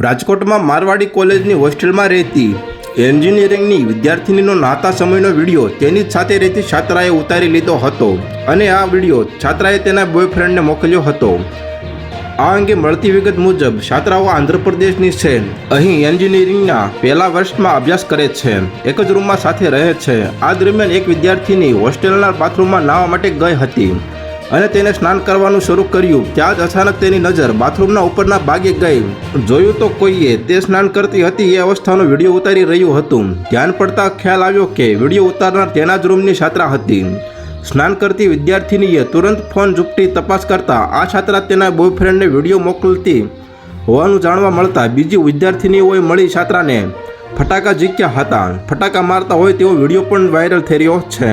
રાજકોટમાં મારવાડી કોલેજની હોસ્ટેલમાં રહેતી એન્જિનિયરિંગની વિદ્યાર્થિનીનો નાતા સમયનો વીડિયો તેની જ સાથે રહેતી છાત્રાએ ઉતારી લીધો હતો અને આ વીડિયો છાત્રાએ તેના બોયફ્રેન્ડને મોકલ્યો હતો. આ અંગે મળતી વિગત મુજબ, છાત્રાઓ આંધ્રપ્રદેશની છે. અહીં એન્જિનિયરિંગના પહેલા વર્ષમાં અભ્યાસ કરે છે. એક જ રૂમમાં સાથે રહે છે. આ દરમિયાન એક વિદ્યાર્થીની હોસ્ટેલના બાથરૂમમાં નાહવા માટે ગઈ હતી. અને તેને સ્નાન કરવાનું શરૂ કર્યું. ત્યાં જ અચાનક તેની નજર બાથરૂમના ઉપરના ભાગે ગઈ. જોયું તો કોઈએ તે સ્નાન કરતી હતી એ અવસ્થાનો વીડિયો ઉતારી રહ્યું હતું. ધ્યાન પડતા ખ્યાલ આવ્યો કે વીડિયો ઉતારનાર તેના જ રૂમની છાત્રા હતી. સ્નાન કરતી વિદ્યાર્થિનીએ તુરંત ફોન ઝૂપટી તપાસ કરતા આ છાત્રા તેના બોયફ્રેન્ડને વીડિયો મોકલતી હોવાનું જાણવા મળતા બીજી વિદ્યાર્થિનીઓએ મળી છાત્રાને ફટાકા ઝીક્યા હતા. ફટાકા મારતા હોય તેવો વીડિયો પણ વાયરલ થઈ રહ્યો છે.